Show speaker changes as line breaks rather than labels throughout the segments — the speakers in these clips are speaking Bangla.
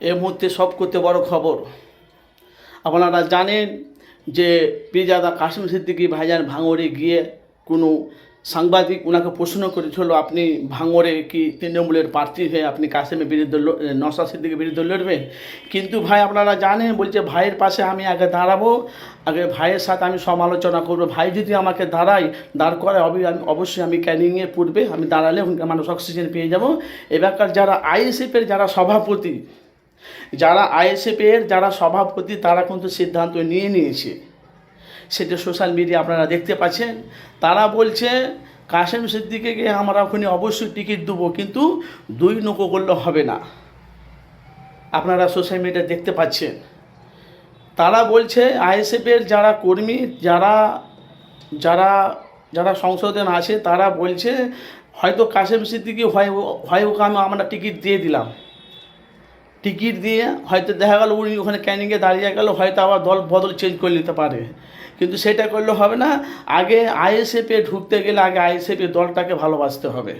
এই মুহূর্তে সব করতে বড় খবর। আপনারা জানেন যে পিজাদা কাশ্মীর সিদ্দিকি ভাইজান ভাঙড়ে গিয়ে কোনো সাংবাদিক ওনাকে প্রশ্ন করেছিল, আপনি ভাঙড়ে কি তৃণমূলের প্রার্থী হয়ে আপনি কাশ্মীরের বিরুদ্ধে নসা সিদ্দিকের বিরুদ্ধে লড়বেন? কিন্তু ভাই, আপনারা জানেন, বলছে, ভাইয়ের পাশে আমি আগে দাঁড়াবো, আগে ভাইয়ের সাথে আমি সমালোচনা করব। ভাই যদি আমাকে দাঁড়াই দাঁড় করে আমি অবশ্যই আমি ক্যানিংয়ে পূর্বে আমি দাঁড়ালে মানুষ অক্সিজেন পেয়ে যাব। এবারকার যারা আইএসএফের যারা সভাপতি যারা আইএসএফের, যারা সভাপতি, তারা কিন্তু সিদ্ধান্ত নিয়ে নিয়েছে। সেটা সোশ্যাল মিডিয়া আপনারা দেখতে পাচ্ছেন। তারা বলছে কাশেম সিদ্দিকে আমরা ওখানে অবশ্যই টিকিট দেবো, কিন্তু দুই নৌকো করলে হবে না। আপনারা সোশ্যাল মিডিয়া দেখতে পাচ্ছেন। তারা বলছে, আইএসএফের যারা কর্মী, যারা যারা যারা সংসদে আছে, তারা বলছে, হয়তো কাশেম সিদ্দিকি হয় হয় ওকে আমি আমরা টিকিট দিয়ে দিলাম। টিকিট দিয়ে হয়তো দেখা গেল উনি ওখানে ক্যানিংয়ে দাঁড়িয়ে গেল, হয়তো আবার দল বদল চেঞ্জ করে নিতে পারে। কিন্তু সেটা করলে হবে না, আগে আইএসএফে ঢুকতে গেলে আগে আইএসএফে দলটাকে ভালোবাসতে হবে।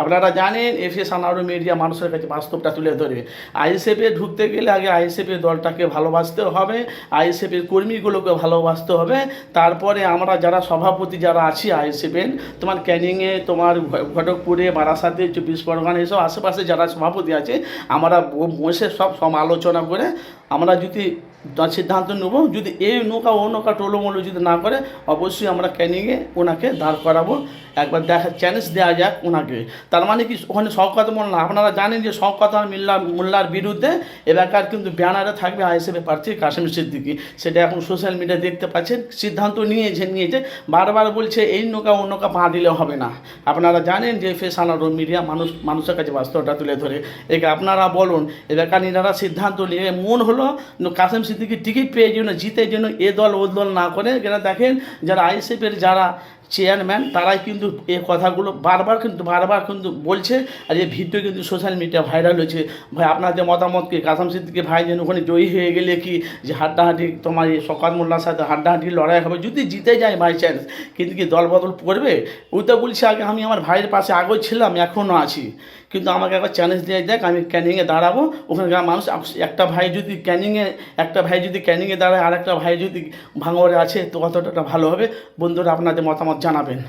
আপনারা জানেন, এফএস আনারো মিডিয়া মানুষের কাছে বাস্তবটা তুলে ধরবে। আইএসএফে ঢুকতে গেলে আগে আইএসএফের দলটাকে ভালোবাসতে হবে, আইএসএফের কর্মীগুলোকে ভালোবাসতে হবে। তারপরে আমরা যারা সভাপতি যারা আছি আইএসএফের, তোমার ক্যানিংয়ে, তোমার ঘটকপুরে, বারাসাতে, চব্বিশ পরগনা এসব আশেপাশে যারা সভাপতি আছে, আমরা বসে সব সমালোচনা করে আমরা যদি সিদ্ধান্ত নেব। যদি এই নৌকা, ও নৌকা টোলোমোলো যদি না করে, অবশ্যই আমরা ক্যানিংয়ে ওনাকে দাঁড় করাবো। একবার দেখা চ্যালেঞ্জ দেওয়া যাক ওনাকে। তার মানে কি, ওখানে শওকত মোল্লা আপনারা জানেন যে শওকত মিল্লা, মোল্লার বিরুদ্ধে এলাকার কিন্তু ব্যানারে থাকবে আইএসএফের প্রার্থী কাশ্মীর সিদ্দিকি। সেটা এখন সোশ্যাল মিডিয়া দেখতে পাচ্ছেন, সিদ্ধান্ত নিয়েছে নিয়েছে। বারবার বলছে, এই নৌকা, ও নৌকা পা দিলে হবে না। আপনারা জানেন যে ফেস আনারো মিডিয়া মানুষ, মানুষের কাছে বাস্তবটা তুলে ধরে। একে আপনারা বলুন এলাকার নিরারা সিদ্ধান্ত নিয়ে, মন হলো ন- সিদ্দিকি টিকিট পেয়ে জন্য জিতে জন্য এ দল ও দল না করে। কেন দেখেন, যারা আইএসএফের যারা চেয়ারম্যান তারাই কিন্তু এ কথাগুলো বারবার কিন্তু বারবার কিন্তু বলছে। আর এই ভিডিও কিন্তু সোশ্যাল মিডিয়া ভাইরাল হয়েছে। ভাই আপনাদের মতামত কি? কাসাম সিদ্দিকি ভাই যেন ওখানে জয়ী হয়ে গেলে কি যে হাড্ডাহাড্ডি তোমার এই শকাত মোল্লার সাথে হাড্ডাহাড্ডি লড়াই হবে? যদি জিতে যায় বাই চান্স কিন্তু কি দল বদল করবে? ওই তো বলছে আগে আমি আমার ভাইয়ের পাশে আগেও ছিলাম এখনও আছি। কিন্তু আমাকে একবার চ্যালেঞ্জ দিয়ে দেখ, আমি ক্যানিংয়ে দাঁড়াবো। ওখানকার মানুষ একটা ভাই যদি ক্যানিংয়ে একটা ভাই যদি ক্যানিংয়ে দাঁড়ায় আর একটা ভাই যদি ভাঙরে আছে, তো কতটা ভালো হবে। বন্ধুরা, আপনাদের মতামত জানাবেন।